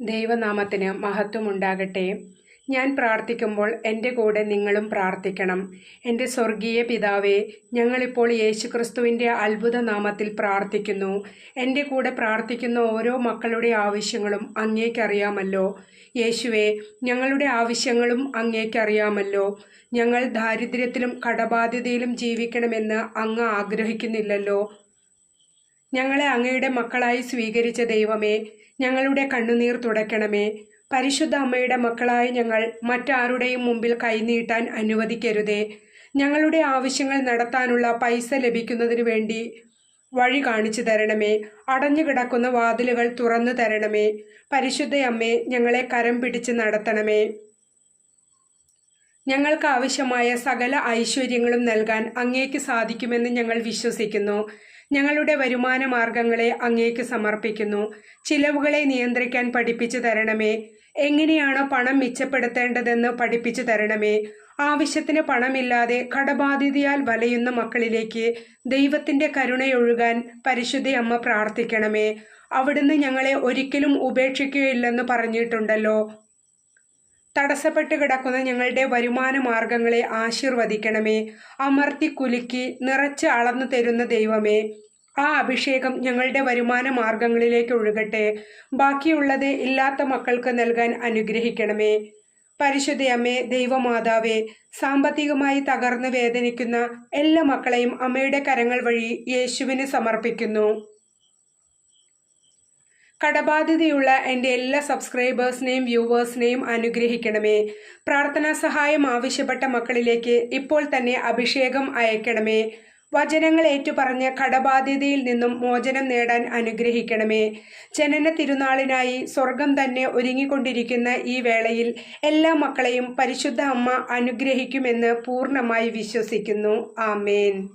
ദൈവനാമത്തിന് മഹത്വമുണ്ടാകട്ടെ. ഞാൻ പ്രാർത്ഥിക്കുമ്പോൾ എന്റെ കൂടെ നിങ്ങളും പ്രാർത്ഥിക്കണം. എന്റെ സ്വർഗീയ പിതാവേ ഞങ്ങളിപ്പോൾ യേശുക്രിസ്തുവിന്റെ അത്ഭുത നാമത്തിൽ പ്രാർത്ഥിക്കുന്നു. എന്റെ കൂടെ പ്രാർത്ഥിക്കുന്ന ഓരോ മക്കളുടെ ആവശ്യങ്ങളും അങ്ങേക്കറിയാമല്ലോ. യേശുവേ ഞങ്ങളുടെ ആവശ്യങ്ങളും അങ്ങേക്കറിയാമല്ലോ. ഞങ്ങൾ ദാരിദ്ര്യത്തിലും കടബാധ്യതയിലും ജീവിക്കണമെന്ന് അങ്ങ് ആഗ്രഹിക്കുന്നില്ലല്ലോ. ഞങ്ങളെ അങ്ങയുടെ മക്കളായി സ്വീകരിച്ച ദൈവമേ ഞങ്ങളുടെ കണ്ണുനീർ തുടയ്ക്കണമേ. പരിശുദ്ധ അമ്മയുടെ മക്കളായി ഞങ്ങൾ മറ്റാരുടെയും മുമ്പിൽ കൈനീട്ടാൻ അനുവദിക്കരുതേ. ഞങ്ങളുടെ ആവശ്യങ്ങൾ നടത്താനുള്ള പൈസ ലഭിക്കുന്നതിനു വേണ്ടി വഴി കാണിച്ചു തരണമേ. അടഞ്ഞു കിടക്കുന്ന വാതിലുകൾ തുറന്നു തരണമേ. പരിശുദ്ധയമ്മേ ഞങ്ങളെ കരം പിടിച്ച് നടത്തണമേ. ഞങ്ങൾക്ക് ആവശ്യമായ സകല ഐശ്വര്യങ്ങളും നൽകാൻ അങ്ങേക്ക് സാധിക്കുമെന്ന് ഞങ്ങൾ വിശ്വസിക്കുന്നു. ഞങ്ങളുടെ വരുമാന മാർഗങ്ങളെ അങ്ങേക്ക് സമർപ്പിക്കുന്നു. ചിലവുകളെ നിയന്ത്രിക്കാൻ പഠിപ്പിച്ചു തരണമേ. എങ്ങനെയാണ് പണം മിച്ചപ്പെടുത്തേണ്ടതെന്ന് പഠിപ്പിച്ചു തരണമേ. ആവശ്യത്തിന് പണമില്ലാതെ കടബാധിതയാൽ വലയുന്ന മക്കളിലേക്ക് ദൈവത്തിന്റെ കരുണയൊഴുകാൻ പരിശുദ്ധ അമ്മ പ്രാർത്ഥിക്കണമേ. അവിടുന്ന് ഞങ്ങളെ ഒരിക്കലും ഉപേക്ഷിക്കുകയില്ലെന്ന് പറഞ്ഞിട്ടുണ്ടല്ലോ. തടസ്സപ്പെട്ട് കിടക്കുന്ന ഞങ്ങളുടെ വരുമാന മാർഗങ്ങളെ ആശീർവദിക്കണമേ. അമർത്തി കുലുക്കി നിറച്ച് അളന്നു തരുന്ന ദൈവമേ ആ അഭിഷേകം ഞങ്ങളുടെ വരുമാന മാർഗങ്ങളിലേക്ക് ഒഴുകട്ടെ. ബാക്കിയുള്ളത് ഇല്ലാത്ത മക്കൾക്ക് നൽകാൻ അനുഗ്രഹിക്കണമേ. പരിശുദ്ധയമ്മേ ദൈവമാതാവേ സാമ്പത്തികമായി തകർന്ന് വേദനിക്കുന്ന എല്ലാ മക്കളെയും അമ്മയുടെ കരങ്ങൾ വഴി യേശുവിന് സമർപ്പിക്കുന്നു. കടബാധ്യതയുള്ള എന്റെ എല്ലാ സബ്സ്ക്രൈബേഴ്സിനെയും വ്യൂവേഴ്സിനെയും അനുഗ്രഹിക്കണമേ. പ്രാർത്ഥനാ സഹായം ആവശ്യപ്പെട്ട മക്കളിലേക്ക് ഇപ്പോൾ തന്നെ അഭിഷേകം അയക്കണമേ. വചനങ്ങൾ ഏറ്റുപറഞ്ഞ് കടബാധ്യതയിൽ നിന്നും മോചനം നേടാൻ അനുഗ്രഹിക്കണമേ. ജനന തിരുനാളിനായി സ്വർഗം തന്നെ ഒരുങ്ങിക്കൊണ്ടിരിക്കുന്ന ഈ വേളയിൽ എല്ലാ മക്കളെയും പരിശുദ്ധ അമ്മ അനുഗ്രഹിക്കുമെന്ന് പൂർണമായി വിശ്വസിക്കുന്നു. ആമേൻ.